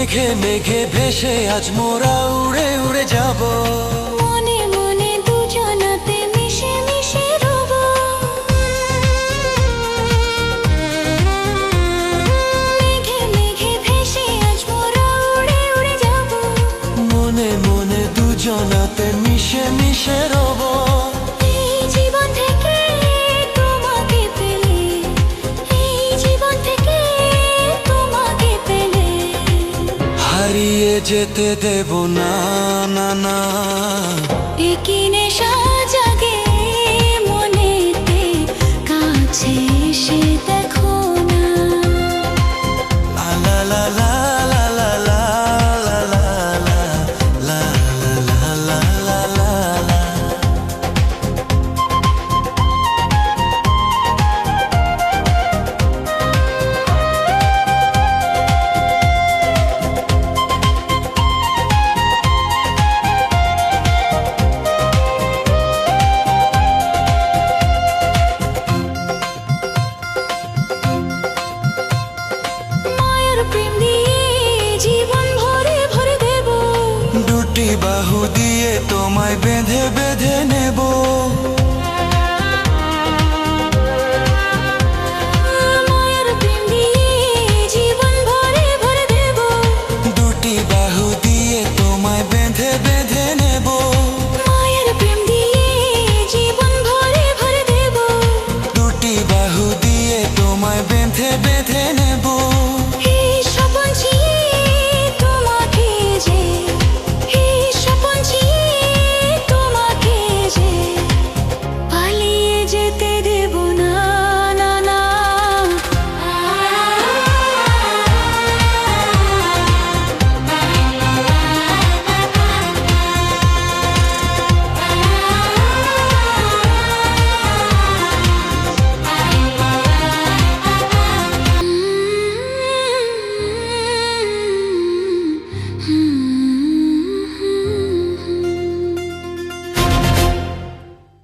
মেঘে মেঘে ভেসে আজ মোরা উড়ে উড়ে যাব। মনে মনে দুজনাতে মিশে মিশে রব। মেঘে মেঘে ভেসে আজ মোরা উড়ে উড়ে যাব। মনে মনে দুজনাতে মিশে মিশে রব। যেতে দেব না না না। কি সাজাগে তোমায় বেঁধে বেঁধে নেব। দুটি তোমায় বেঁধে বেঁধে দুটি তোমায় বেঁধে